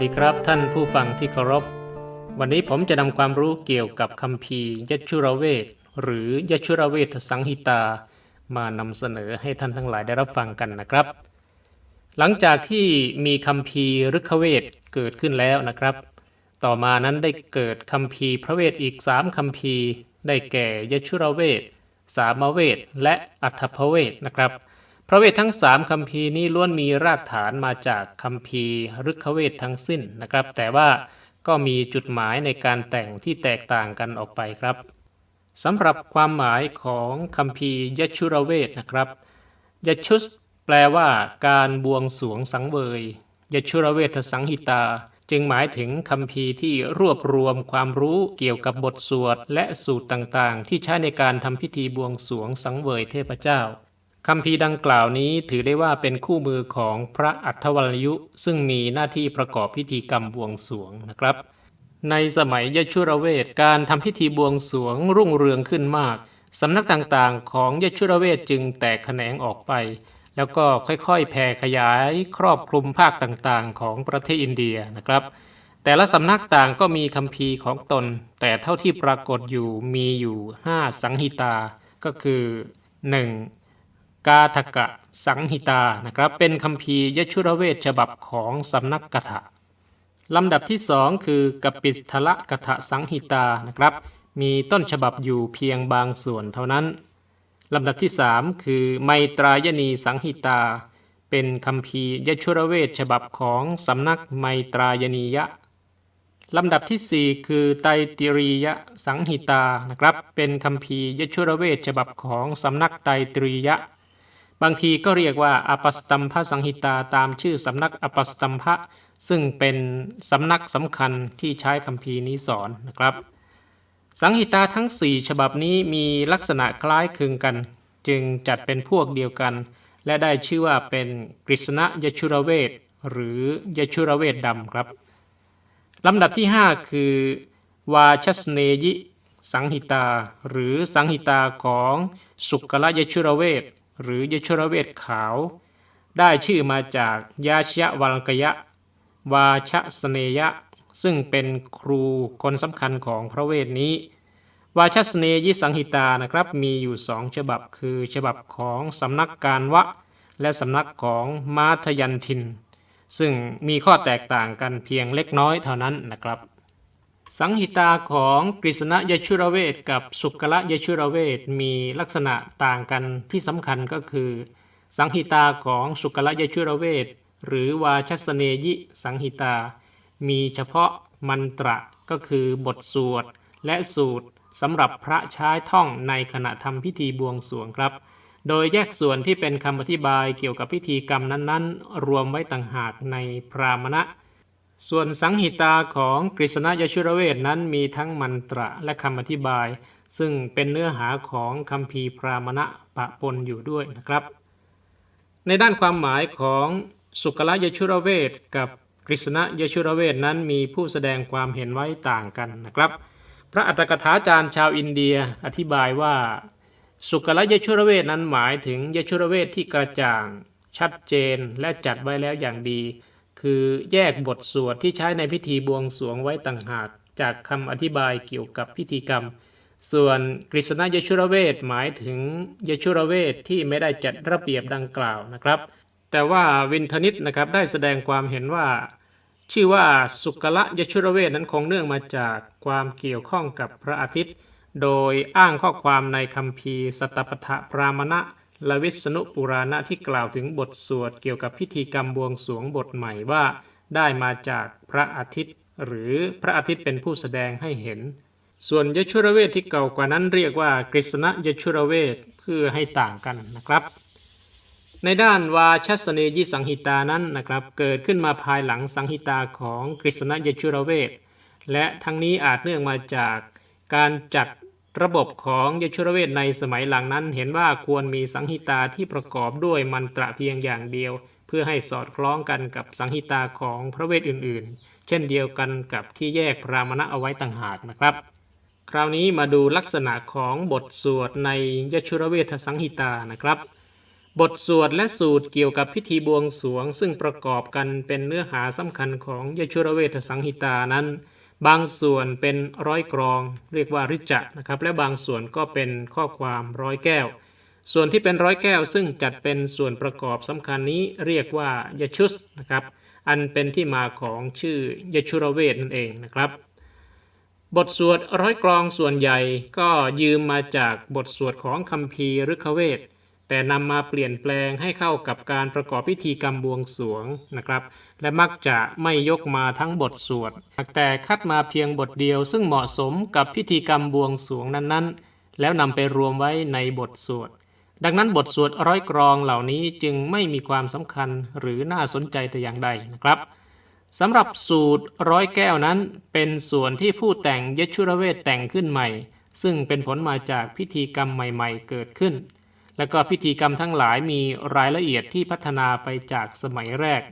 สดีครับท่านผู้ฟังที่เคารพ วันนี้ผมจะนำความรู้เกี่ยวกับคัมภียชุรเวทหรือยชุรเวทสังหิตามานำเสนอให้ท่านทั้งหลายได้รับฟังกันนะครับ หลังจากที่มีคัมภีร์ฤกขเวทเกิดขึ้นแล้วนะครับ ต่อมานั้นได้เกิดคัมภีพระเวทอีกสามคัมภีได้แก่ยชุรเวทสามเวทและอัฏฐพเวทนะครับ พระเวททั้งสามคัมภีร์นี้ล้วนมีรากฐานมาจากคัมภีร์ฤกขเวททั้งสิ้นนะครับ แต่ว่าก็มีจุดหมายในการแต่งที่แตกต่างกันออกไปครับสำหรับความหมายของคัมภีร์ยชุรเวทนะครับยชุสแปลว่าการบวงสวงสังเวยยชุรเวทสังหิตา จึงหมายถึงคัมภีที่รวบรวมความรู้เกี่ยวกับบทสวดและสูตรต่างๆ ที่ใช้ในการทำพิธีบวงสวงสังเวยเทพเจ้า คำพีดังกล่าวนี้ถือได้ว่าเป็นคู่มือของพระอัฏฐวรยุ ซึ่งมีหน้าที่ประกอบพิธีกรรมบวงสวงนะครับ ในสมัยยชุรเวทการทำพิธีบวงสวงรุ่งเรืองขึ้นมากสำนักต่างๆ ของยชุรเวทจึงแตกแขนงออกไป แล้วก็ค่อยๆ แผ่ขยายครอบคลุมภาคต่างๆ ของประเทศอินเดียนะครับ แต่ละสำนักต่างก็มีคัมภีร์ของตน แต่เท่าที่ปรากฏอยู่มีอยู่ 5 สังหิตา ก็คือ 1. กาทกะสังหิตานะครับ เป็นคัมภียชุรเวทฉบับของสำนักกถะลำดับที่สองคือกปิสทละกถะสังหิตานะครับ มีต้นฉบับอยู่เพียงบางส่วนเท่านั้นลำดับที่สามคือไมตรายณีสังหิตา เป็นคัมภียชุรเวทฉบับของสำนักไมตรายณียะลำดับที่ 4 คือไตรติรียะสังหิตานะครับ เป็นคัมภียชุรเวทฉบับของสำนักไตรตรียะ บางทีก็เรียกว่าอปัสตัมภสังหิตาตามชื่อสำนักอปัสตัมภะซึ่งเป็นสำนักสำคัญที่ใช้คัมภีร์นี้สอนนะครับ สังหิตาทั้ง 4 ฉบับนี้มีลักษณะคล้ายคลึงกัน จึงจัดเป็นพวกเดียวกัน และได้ชื่อว่าเป็นกฤษณยชุรเวทหรือยชุรเวทดำครับลำดับที่ 5 คือ วาชสเนยิสังหิตา หรือสังหิตาของสุกลยชุรเวท หรือยชรเวทขาว ได้ชื่อมาจากยาชยวัลกยะ วาชสเนยะ ซึ่งเป็นครูคนสำคัญของพระเวทนี้ วาชสเนยิสังหิตานะครับ มีอยู่สองฉบับคือฉบับของสำนักการวะ และสำนักของมาทยันทิน ซึ่งมีข้อแตกต่างกันเพียงเล็กน้อยเท่านั้นนะครับ สังหิตาของกฤษณยชุรเวทกับสุกละยชุรเวทมีลักษณะต่างกันที่สำคัญก็คือ สังหิตาของสุกละยชุรเวทหรือวาชสเนยิสังหิตา มีเฉพาะมันตระก็คือบทสวด และสูตรสำหรับพระใช้ท่องในขณะทำพิธีบวงสรวงครับ โดยแยกส่วนที่เป็นคำอธิบายเกี่ยวกับพิธีกรรมนั้นๆ รวมไว้ต่างหากในพรามณะ ส่วนสังหิตาของกฤษณยชุรเวทนั้นมีทั้งมันตระและคำอธิบาย ซึ่งเป็นเนื้อหาของคัมภีพรามณะปะปนอยู่ด้วยนะครับ ในด้านความหมายของสุกลยชุรเวทกับกฤษณยชุรเวทนั้นมีผู้แสดงความเห็นไว้ต่างกันนะครับ พระอัตถกถาจารย์ชาวอินเดียอธิบายว่า สุกลยชุรเวทนั้นหมายถึงยชุรเวทที่กระจ่าง ชัดเจนและจัดไว้แล้วอย่างดี คือแยกบทสวดที่ใช้ในพิธีบวงสรวงไว้ต่างหากจากคำอธิบายเกี่ยวกับพิธีกรรม ส่วนกฤษณยชุรเวทหมายถึงยชุรเวทที่ไม่ได้จัดระเบียบดังกล่าวนะครับ แต่ว่าวินทนิตนะครับได้แสดงความเห็นว่า ชื่อว่าสุกละยชุรเวทนั้นคงเนื่องมาจากความเกี่ยวข้องกับพระอาทิตย์ โดยอ้างข้อความในคัมภีร์สตปทะพรามณะ ละวิษณุปุราณะที่กล่าวถึงบทสวดเกี่ยวกับพิธีกรรมบวงสรวงบทใหม่ว่า ได้มาจากพระอาทิตย์ หรือพระอาทิตย์เป็นผู้แสดงให้เห็น ส่วนยชุรเวทที่เก่ากว่านั้นเรียกว่ากฤษณะยชุรเวทเพื่อให้ต่างกันนะครับ ในด้านวาชัสเนยิสังหิตานั้นนะครับ เกิดขึ้นมาภายหลังสังหิตาของกฤษณะยชุรเวทและทั้งนี้อาจเนื่องมาจากการจัด ระบบของยชุรเวทในสมัยหลังนั้น เห็นว่าควรมีสังหิตาที่ประกอบด้วยมันตระเพียงอย่างเดียว เพื่อให้สอดคล้องกันกับสังหิตาของพระเวทอื่นๆ เช่นเดียวกันกับที่แยกพรามณะเอาไว้ต่างหากนะครับ คราวนี้มาดูลักษณะของบทสวดในยชุรเวทสังหิตานะครับ บทสวดและสูตรเกี่ยวกับพิธีบวงสรวง ซึ่งประกอบกันเป็นเนื้อหาสำคัญของยชุรเวทสังหิตานั้น บางส่วนเป็นร้อยกรองเรียกว่าริจะนะครับและบางส่วนก็เป็นข้อความร้อยแก้ว ส่วนที่เป็นร้อยแก้ว ซึ่งจัดเป็นส่วนประกอบสำคัญนี้เรียกว่ายชุสนะครับอันเป็นที่มาของชื่อยชุรเวทนั่นเองนะครับบทสวดร้อยกรองส่วนใหญ่ก็ยืมมาจากบทสวดของคัมภีร์ฤกเวท แต่นำมาเปลี่ยนแปลงให้เข้ากับการประกอบพิธีกรรมบวงสรวงนะครับ และมักจะไม่ยกมาทั้งบทสวดแต่คัดมาเพียงบทเดียวซึ่งเหมาะสมกับพิธีกรรมบวงสรวงนั้นๆ แล้วนำไปรวมไว้ในบทสวดดังนั้นบทสวดร้อยกรองเหล่านี้จึงไม่มีความสำคัญหรือน่าสนใจแต่อย่างใดนะครับสำหรับสูตรร้อยแก้วนั้น เป็นส่วนที่ผู้แต่งยชุรเวทแต่งขึ้นใหม่ ซึ่งเป็นผลมาจากพิธีกรรมใหม่ ๆ เกิดขึ้น และก็พิธีกรรมทั้งหลายมีรายละเอียดที่พัฒนาไปจากสมัยแรก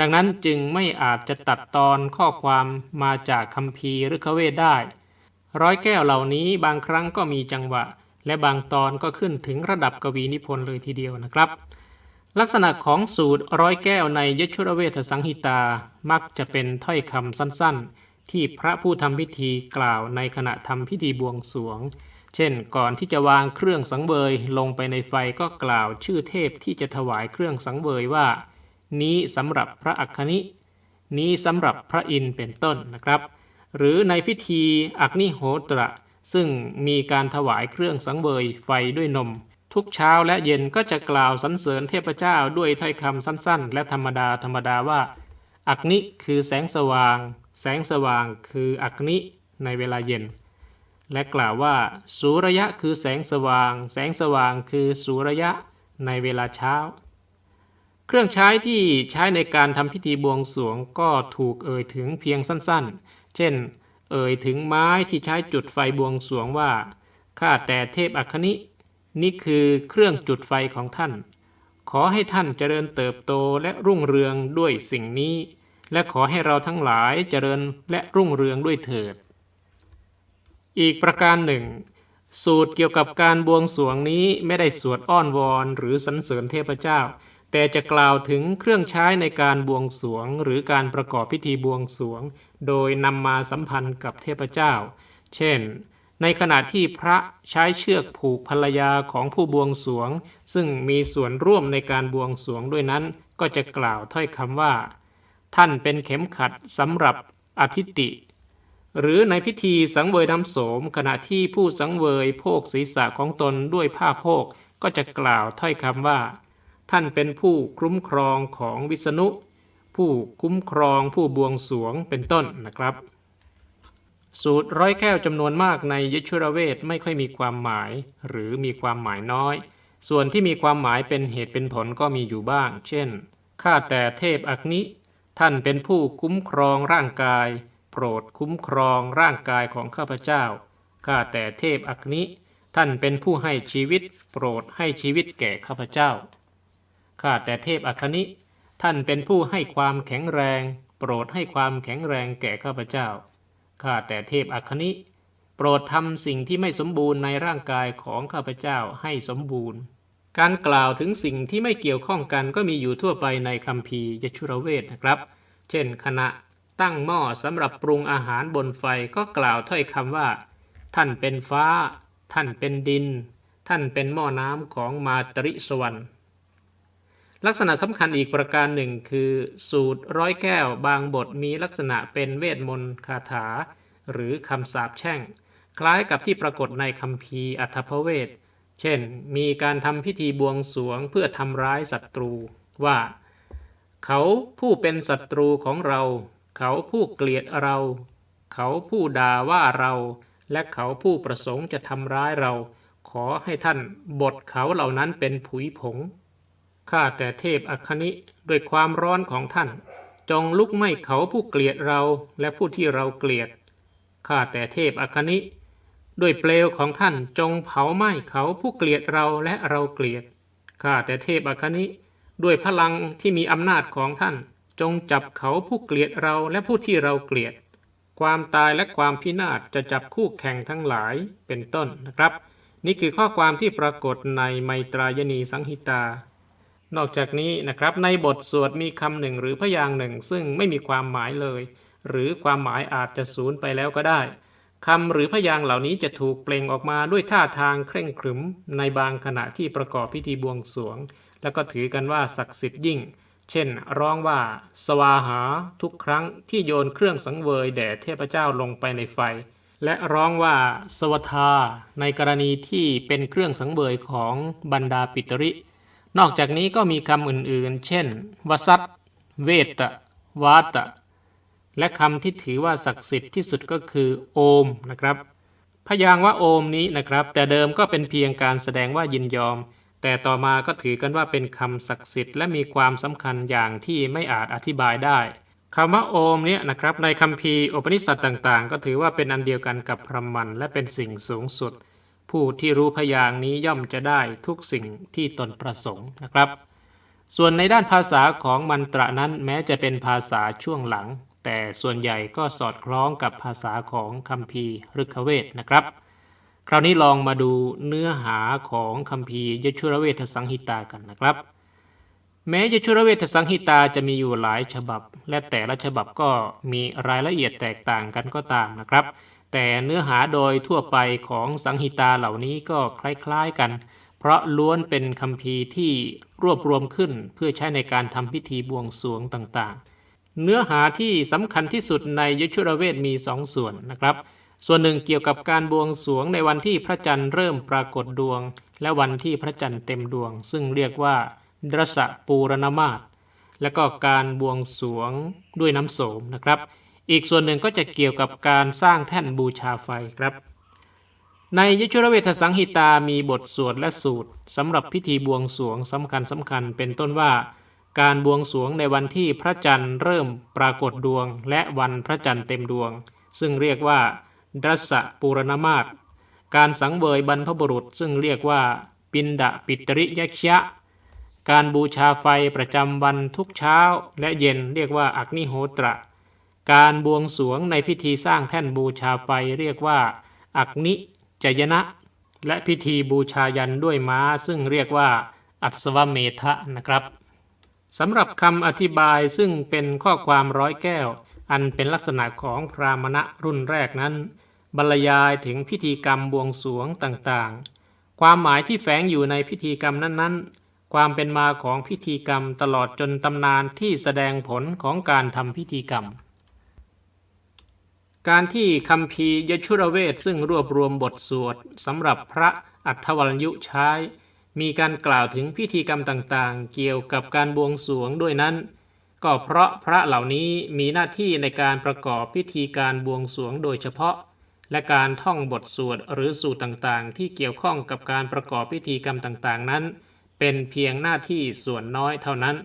ดังนั้นจึงไม่อาจจะตัดตอนข้อความมาจากคัมภีร์ฤกเวทได้ ร้อยแก้วเหล่านี้บางครั้งก็มีจังหวะ และบางตอนก็ขึ้นถึงระดับกวีนิพนธ์เลยทีเดียวนะครับ ลักษณะของสูตรร้อยแก้วในยชุรเวทสังหิตามักจะเป็นถ้อยคำสั้นๆ ที่พระผู้ทำพิธีกล่าวในขณะทำพิธีบวงสรวง เช่น ก่อนที่จะวางเครื่องสังเวยลงไปในไฟก็กล่าวชื่อเทพที่จะถวายเครื่องสังเวยว่า นี้สำหรับพระอัคคณินี้สำหรับพระอินเป็นต้นนะครับ หรือในพิธีอักนิโหตระ ซึ่งมีการถวายเครื่องสังเวยไฟด้วยนม ทุกเช้าและเย็นก็จะกล่าวสรรเสริญเทพเจ้าด้วยถ้อยคำสั้นๆ และธรรมดาธรรมดาว่า อักนิคือแสงสว่าง แสงสว่างคืออักนิในเวลาเย็น และกล่าวว่าสุระยะคือแสงสว่าง แสงสว่างคือสุระยะในเวลาเช้า เครื่องใช้ที่ใช้ในการทำพิธีบวงสรวงก็ถูกเอ่ยถึงเพียงสั้นๆ เช่น เอ่ยถึงไม้ที่ใช้จุดไฟบวงสรวงว่าข้าแต่เทพอัคคณินี่คือเครื่องจุดไฟของท่าน ขอให้ท่านเจริญเติบโตและรุ่งเรืองด้วยสิ่งนี้ และขอให้เราทั้งหลายเจริญและรุ่งเรืองด้วยเถิด อีกประการหนึ่ง สูตรเกี่ยวกับการบวงสรวงนี้ไม่ได้สวดอ้อนวอนหรือสรรเสริญเทพเจ้า แต่จะกล่าวถึงเครื่องใช้ในการบวงสรวง หรือการประกอบพิธีบวงสรวง โดยนำมาสัมพันธ์กับเทพเจ้า เช่น ในขณะที่พระใช้เชือกผูกภรรยาของผู้บวงสรวง ซึ่งมีส่วนร่วมในการบวงสรวงด้วยนั้น ก็จะกล่าวถ้อยคำว่า ท่านเป็นเข็มขัดสำหรับอธิติ หรือในพิธีสังเวยน้ำโสม ขณะที่ผู้สังเวยโภกศีรษะของตนด้วยผ้าโพกก็จะกล่าวถ้อยคำว่า ท่านเป็นผู้คุ้มครองของวิษณุ ผู้คุ้มครองผู้บวงสรวงเป็นต้นนะครับ สูตรร้อยแก้วจำนวนมากในยชุรเวทไม่ค่อยมีความหมาย หรือมีความหมายน้อย ส่วนที่มีความหมายเป็นเหตุเป็นผลก็มีอยู่บ้าง เช่นข้าแต่เทพอักนิ ท่านเป็นผู้คุ้มครองร่างกาย รดคุ้มครองร่างกายของข้าพเจ้า ข้าแต่เทพอักนิ ท่านเป็นผู้ให้ชีวิต โปรดให้ชีวิตแก่ข้าพเจ้า ข้าแต่เทพอัคคณิท่านเป็นผู้ให้ความแข็งแรง โปรดให้ความแข็งแรงแก่ข้าพเจ้า ข้าแต่เทพอัคคณิโปรดทำสิ่งที่ไม่สมบูรณ์ในร่างกายของข้าพเจ้าให้สมบูรณ์การกล่าวถึงสิ่งที่ไม่เกี่ยวข้องกันก็มีอยู่ทั่วไปในคัมภีร์ยชุรเวทนะครับ เช่นขณะ ตั้งหม้อสำหรับปรุงอาหารบนไฟก็กล่าวถ้อยคำว่า ท่านเป็นฟ้า ท่านเป็นดิน ท่านเป็นหม้อน้ำของมาตริสวรรค์ลักษณะสำคัญอีกประการหนึ่งคือ สูตรร้อยแก้วบางบทมีลักษณะเป็นเวทมนต์คาถา หรือคำสาปแช่ง คล้ายกับที่ปรากฏในคัมภีอัฏฐพเวท เช่น มีการทำพิธีบวงสวงเพื่อทำร้ายศัตรูว่า เขาผู้เป็นศัตรูของเรา เขาผู้เกลียดเรา เขาผู้ด่าว่าเรา และเขาผู้ประสงค์จะทำร้ายเรา ขอให้ท่านบทเขาเหล่านั้นเป็นผุยผง ข้าแต่เทพอัคคณิด้วยความร้อนของท่าน จงลุกไหม้เขาผู้เกลียดเราและผู้ที่เราเกลียด ข้าแต่เทพอัคคณิด้วยเปลวของท่านจงเผาไหม้เขาผู้เกลียดเราและเราเกลียด ข้าแต่เทพอัคคณิด้วยพลังที่มีอำนาจของท่าน จงจับเขาผู้เกลียดเราและผู้ที่เราเกลียด ความตายและความพินาศจะจับคู่แข่งทั้งหลายเป็นต้นนะครับ นี่คือข้อความที่ปรากฏในไมตรายณีสังหิตา นอกจากนี้นะครับในบทสวดมีคำหนึ่งหรือพยางหนึ่ง ซึ่งไม่มีความหมายเลย หรือความหมายอาจจะสูญไปแล้วก็ได้คำหรือพยางเหล่านี้จะถูกเปล่งออกมาด้วยท่าทางเคร่งขรึมในบางขณะที่ประกอบพิธีบวงสรวง แล้วก็ถือกันว่าศักดิ์สิทธิ์ยิ่ง เช่น ร้องว่า สวาหาทุกครั้งที่โยนเครื่องสังเวยแด่เทพเจ้าลงไปในไฟ และร้องว่า สวทา ในกรณีที่เป็นเครื่องสังเวยของบรรดาปิตริ นอกจากนี้ก็มีคำอื่นๆ เช่น วสัตเวตะวาตะ และคำที่ถือว่าศักดิ์สิทธิ์ที่สุดก็คือโอมนะครับ พยางว่าโอมนี้นะครับ แต่เดิมก็เป็นเพียงการแสดงว่ายินยอม แต่ต่อมาก็ถือกันว่าเป็นคำศักดิ์สิทธิ์และมีความสำคัญอย่างที่ไม่อาจอธิบายได้คำว่าโอมเนี่ยนะครับในคัมภีร์อุปนิสัตต่างๆ ก็ถือว่าเป็นอันเดียวกันกับพรหมันและเป็นสิ่งสูงสุด ผู้ที่รู้พยางนี้ย่อมจะได้ทุกสิ่งที่ตนประสงค์นะครับ ส่วนในด้านภาษาของมันตระนั้นแม้จะเป็นภาษาช่วงหลัง แต่ส่วนใหญ่ก็สอดคล้องกับภาษาของคัมภีร์ฤกขเวทนะครับ คราวนี้ลองมาดูเนื้อหาของคัมภีร์ยชุรเวทสังหิตากันนะครับ แม้ยชุรเวทสังหิตาจะมีอยู่หลายฉบับ และแต่ละฉบับก็มีรายละเอียดแตกต่างกันก็ตามนะครับ แต่เนื้อหาโดยทั่วไปของสังหิตาเหล่านี้ก็คล้ายๆกัน เพราะล้วนเป็นคัมภีที่รวบรวมขึ้นเพื่อใช้ในการทำพิธีบวงสรวงต่างๆ เนื้อหาที่สำคัญที่สุดในยชุรเวทมีสองส่วนนะครับ ส่วนหนึ่งเกี่ยวกับการบวงสรวงในวันที่พระจันทร์เริ่มปรากฏดวง และวันที่พระจันทร์เต็มดวง ซึ่งเรียกว่าดรสะปูรณมาศและก็การบวงสรวงด้วยน้ำโสมนะครับ อีกส่วนหนึ่งก็จะเกี่ยวกับการสร้างแท่นบูชาไฟครับ ในยชุรเวทสังหิตามีบทสวดและสูตรสำหรับพิธีบวงสรวงสำคัญสำคัญเป็นต้นว่าการบวงสวงในวันที่พระจันทร์เริ่มปรากฏดวง และวันพระจันทร์เต็มดวง ซึ่งเรียกว่า ดัสะปูรณมาศการสังเวยบรรพบุรุษซึ่งเรียกว่าปินดาปิตริยชะการบูชาไฟประจำวันทุกเช้าและเย็นเรียกว่าอักนิโหตระ การบวงสรวงในพิธีสร้างแท่นบูชาไฟเรียกว่า อักนิจยนะ และพิธีบูชายันด้วยม้า ซึ่งเรียกว่า อัศวเมทะนะครับสำหรับคำอธิบายซึ่งเป็นข้อความร้อยแก้ว อันเป็นลักษณะของพรามณะรุ่นแรกนั้น บรรยายถึงพิธีกรรมบวงสรวงต่างๆ ความหมายที่แฝงอยู่ในพิธีกรรมนั้นๆ ความเป็นมาของพิธีกรรมตลอดจนตำนานที่แสดงผลของการทำพิธีกรรม การที่คัมภียชุรเวทซึ่งรวบรวมบทสวดสำหรับพระอัฏฐวรยุใช้มีการกล่าวถึงพิธีกรรมต่างๆ เกี่ยวกับการบวงสรวงด้วยนั้น ก็เพราะพระเหล่านี้มีหน้าที่ในการประกอบพิธีการบวงสรวงโดยเฉพาะ และการท่องบทสวดหรือสูตรต่างๆ ที่เกี่ยวข้องกับการประกอบพิธีกรรมต่างๆ นั้น เป็นเพียงหน้าที่ส่วนน้อยเท่านั้น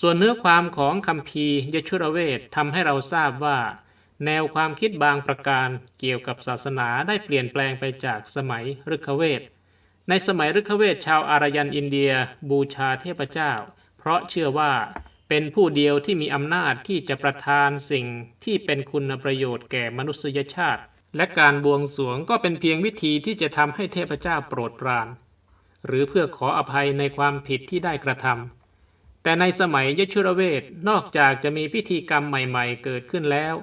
ส่วนเนื้อความของคัมภียชุรเวททำให้เราทราบว่า แนวความคิดบางประการเกี่ยวกับศาสนาได้เปลี่ยนแปลงไปจากสมัยฤกขเวทในสมัยฤกขเวทชาวอารยันอินเดียบูชาเทพเจ้า เพราะเชื่อว่า เป็นผู้เดียวที่มีอำนาจที่จะประทานสิ่งที่เป็นคุณประโยชน์แก่มนุษยชาติ และการบวงสรวงก็เป็นเพียงวิธีที่จะทำให้เทพเจ้าโปรดปราน หรือเพื่อขออภัยในความผิดที่ได้กระทำแต่ในสมัยยชุรเวทนอกจากจะมีพิธีกรรมใหม่ๆ เกิดขึ้นแล้ว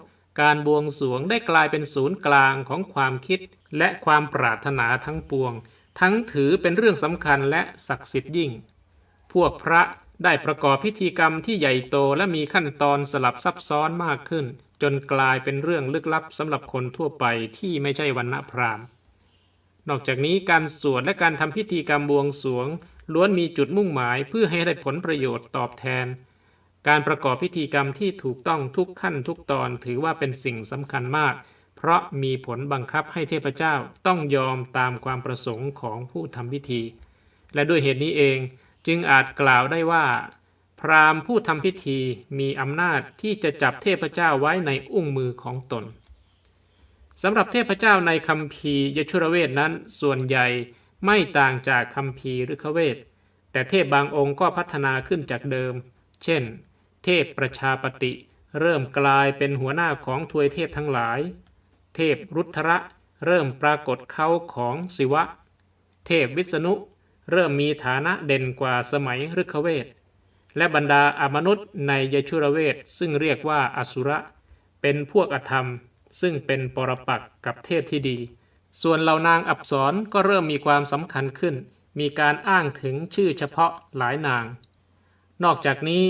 การบวงสรวงได้กลายเป็นศูนย์กลางของความคิด และความปรารถนาทั้งปวง ทั้งถือเป็นเรื่องสำคัญและศักดิ์สิทธิ์ยิ่ง พวกพระ ได้ประกอบพิธีกรรมที่ใหญ่โตและมีขั้นตอนสลับซับซ้อนมากขึ้น จนกลายเป็นเรื่องลึกลับสำหรับคนทั่วไปที่ไม่ใช่วันณพราหมณ์ นอกจากนี้การสวดและการทำพิธีกรรมบวงสรวง ล้วนมีจุดมุ่งหมายเพื่อให้ได้ผลประโยชน์ตอบแทน การประกอบพิธีกรรมที่ถูกต้องทุกขั้นทุกตอนถือว่าเป็นสิ่งสำคัญมาก เพราะมีผลบังคับให้เทพเจ้าต้องยอมตามความประสงค์ของผู้ทำพิธี และด้วยเหตุนี้เอง จึงอาจกล่าวได้ว่า พราหมณ์ผู้ทำพิธีมีอำนาจที่จะจับเทพเจ้าไว้ในอุ้งมือของตนสำหรับเทพเจ้าในคัมภีร์ยชุรเวทนั้นส่วนใหญ่ไม่ต่างจากคัมภีร์ฤกขเวทแต่เทพบางองค์ก็พัฒนาขึ้นจากเดิม เช่น เทพประชาปติ เริ่มกลายเป็นหัวหน้าของทวยเทพทั้งหลาย เทพรุทธระเริ่มปรากฏเขาของศิวะ เทพวิษณุ เริ่มมีฐานะเด่นกว่าสมัยฤกขเวทและบรรดาอมนุษย์ในยชุรเวทซึ่งเรียกว่าอสุระ เป็นพวกอธรรม ซึ่งเป็นปรปักกับเทพที่ดี ส่วนเหล่านางอับสรก็เริ่มมีความสำคัญขึ้น มีการอ้างถึงชื่อเฉพาะหลายนาง นอกจากนี้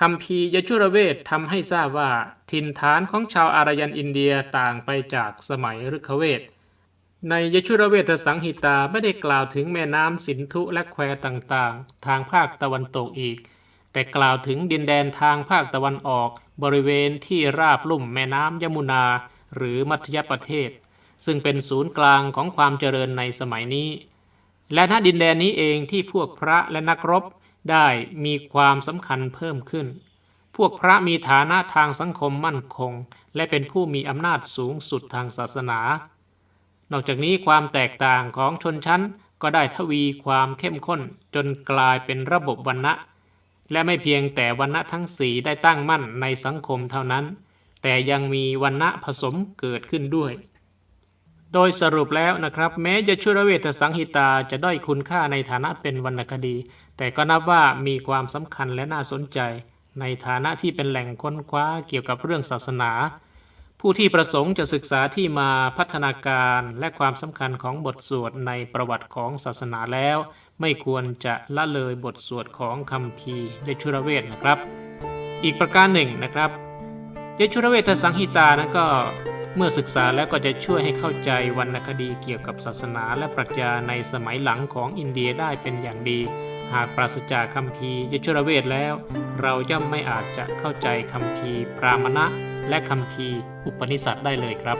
คำพียชุรเวททำให้ทราบว่า ถิ่นฐานของชาวอารยันอินเดียต่างไปจากสมัยฤกขเวท ในยชุรเวทสังหิตาไม่ได้กล่าวถึงแม่น้ำสินธุและแควต่างๆ ทางภาคตะวันตกอีก แต่กล่าวถึงดินแดนทางภาคตะวันออกบริเวณที่ราบลุ่มแม่น้ำยมุนา หรือมัธยประเทศ ซึ่งเป็นศูนย์กลางของความเจริญในสมัยนี้ และณดินแดนนี้เองที่พวกพระและนักรบได้มีความสำคัญเพิ่มขึ้น พวกพระมีฐานะทางสังคมมั่นคง และเป็นผู้มีอำนาจสูงสุดทางศาสนา นอกจากนี้ความแตกต่างของชนชั้นก็ได้ทวีความเข้มข้นจนกลายเป็นระบบวรรณะ และไม่เพียงแต่วรรณะทั้งสีได้ตั้งมั่นในสังคมเท่านั้น แต่ยังมีวรรณะผสมเกิดขึ้นด้วย โดยสรุปแล้วนะครับ แม้จะชุรเวทสังหิตาจะด้อยคุณค่าในฐานะเป็นวรรณคดี แต่ก็นับว่ามีความสำคัญและน่าสนใจ ในฐานะที่เป็นแหล่งค้นคว้าเกี่ยวกับเรื่องศาสนา ผู้ที่ประสงค์จะศึกษาที่มาพัฒนาการและความสำคัญของบทสวดในประวัติของศาสนาแล้ว ไม่ควรจะละเลยบทสวดของคัมภีร์ยชุรเวทนะครับ อีกประการหนึ่งนะครับยชุรเวทสังหิตานั้นก็เมื่อศึกษาแล้วก็จะช่วยให้เข้าใจวรรณคดีเกี่ยวกับศาสนาและปรัชญาในสมัยหลังของอินเดียได้เป็นอย่างดี หากปราศจากคัมภีร์ยชุรเวทแล้ว เราย่อมไม่อาจจะเข้าใจคัมภีพรามณะ และคัมภีร์อุปนิสัตได้เลยครับ